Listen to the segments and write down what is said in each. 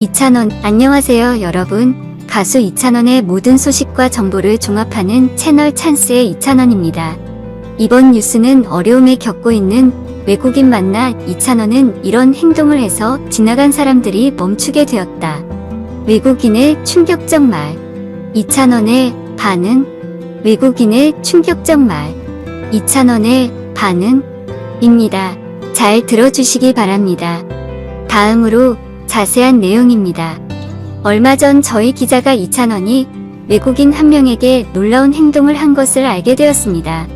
이찬원, 안녕하세요 여러분. 가수 이찬원의 모든 소식과 정보를 종합하는 채널 찬스의 이찬원입니다. 이번 뉴스는 어려움에 겪고 있는 외국인 만나 이찬원은 이런 행동을 해서 지나간 사람들이 멈추게 되었다. 외국인의 충격적 말. 이찬원의 반응. 외국인의 충격적 말. 이찬원의 반응입니다. 잘 들어주시기 바랍니다. 다음으로 자세한 내용입니다. 얼마 전 저희 기자가 이찬원이 외국인 한 명에게 놀라운 행동을 한 것을 알게 되었습니다.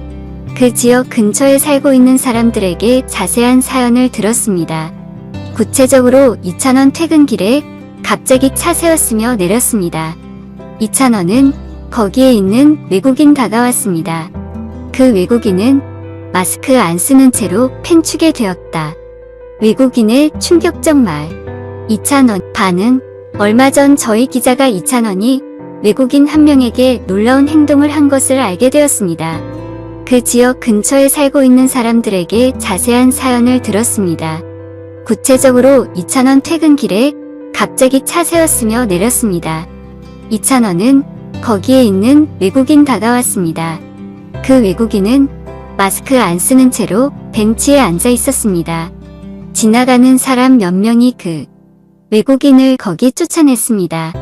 그 지역 근처에 살고 있는 사람들에게 자세한 사연을 들었습니다. 구체적으로 이찬원 퇴근길에 갑자기 차 세웠으며 내렸습니다. 이찬원은 거기에 있는 외국인 다가왔습니다. 그 외국인은 마스크 안 쓰는 채로 펜축에 되었다. 외국인의 충격적 말. 이찬원 반응. 얼마 전 저희 기자가 이찬원이 외국인 한 명에게 놀라운 행동을 한 것을 알게 되었습니다. 그 지역 근처에 살고 있는 사람들에게 자세한 사연을 들었습니다. 구체적으로 이찬원 퇴근길에 갑자기 차 세웠으며 내렸습니다. 이찬원은 거기에 있는 외국인 다가왔습니다. 그 외국인은 마스크 안 쓰는 채로 벤치에 앉아 있었습니다. 지나가는 사람 몇 명이 그 외국인을 거기 쫓아냈습니다.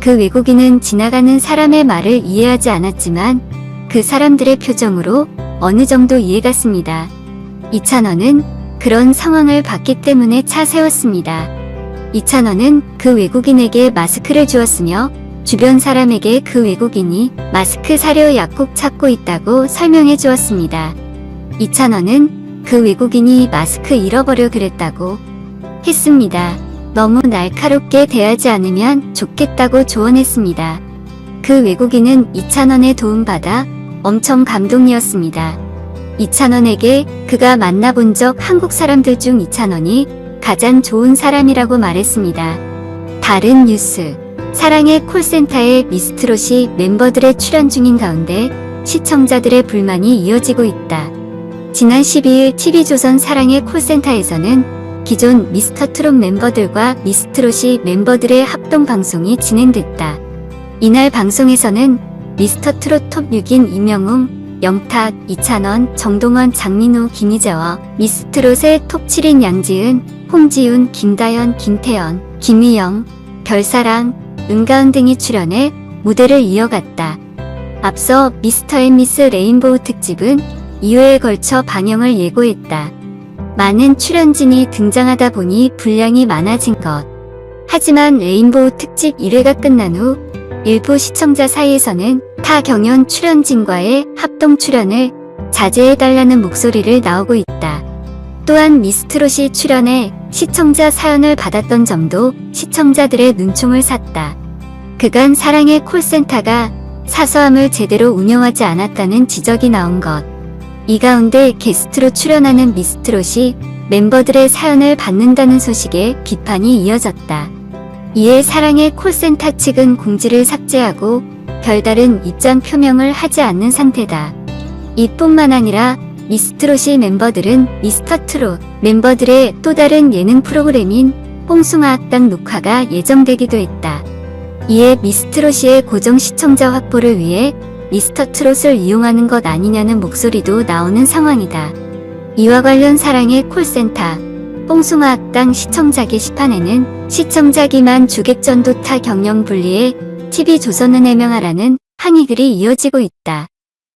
그 외국인은 지나가는 사람의 말을 이해하지 않았지만 그 사람들의 표정으로 어느 정도 이해갔습니다. 이찬원은 그런 상황을 봤기 때문에 차 세웠습니다. 이찬원은 그 외국인에게 마스크를 주었으며 주변 사람에게 그 외국인이 마스크 사려 약국 찾고 있다고 설명해 주었습니다. 이찬원은 그 외국인이 마스크 잃어버려 그랬다고 했습니다. 너무 날카롭게 대하지 않으면 좋겠다고 조언했습니다. 그 외국인은 이찬원의 도움받아 엄청 감동이었습니다. 이찬원에게 그가 만나본 적 한국 사람들 중 이찬원이 가장 좋은 사람이라고 말했습니다. 다른 뉴스. 사랑의 콜센터에 미스트롯이 멤버들의 출연 중인 가운데 시청자들의 불만이 이어지고 있다. 지난 12일 TV조선 사랑의 콜센터에서는 기존 미스터 트롯 멤버들과 미스트롯이 멤버들의 합동 방송이 진행됐다. 이날 방송에서는 미스터 트롯 톱 6인 이명웅, 영탁, 이찬원, 정동원, 장민호, 김희재와 미스트롯의 톱 7인 양지은, 홍지훈, 김다연, 김태연, 김희영, 별사랑, 은가은 등이 출연해 무대를 이어갔다. 앞서 미스터 앤 미스 레인보우 특집은 2회에 걸쳐 방영을 예고했다. 많은 출연진이 등장하다 보니 분량이 많아진 것. 하지만 레인보우 특집 1회가 끝난 후 일부 시청자 사이에서는 타 경연 출연진과의 합동 출연을 자제해달라는 목소리를 나오고 있다. 또한 미스트롯이 출연해 시청자 사연을 받았던 점도 시청자들의 눈총을 샀다. 그간 사랑의 콜센터가 사서함을 제대로 운영하지 않았다는 지적이 나온 것. 이 가운데 게스트로 출연하는 미스트롯이 멤버들의 사연을 받는다는 소식에 비판이 이어졌다. 이에 사랑의 콜센터 측은 공지를 삭제하고 별다른 입장 표명을 하지 않는 상태다. 이뿐만 아니라 미스트롯이 멤버들은 미스터 트롯 멤버들의 또 다른 예능 프로그램인 뽕숭아 학당 녹화가 예정되기도 했다. 이에 미스트롯의 고정 시청자 확보를 위해 미스터 트롯을 이용하는 것 아니냐는 목소리도 나오는 상황이다. 이와 관련 사랑의 콜센터 뽕숭아 학당 시청자 게시판에는 시청자 기만 주객전도 타 경영 분리에 TV조선은 해명하라는 항의글이 이어지고 있다.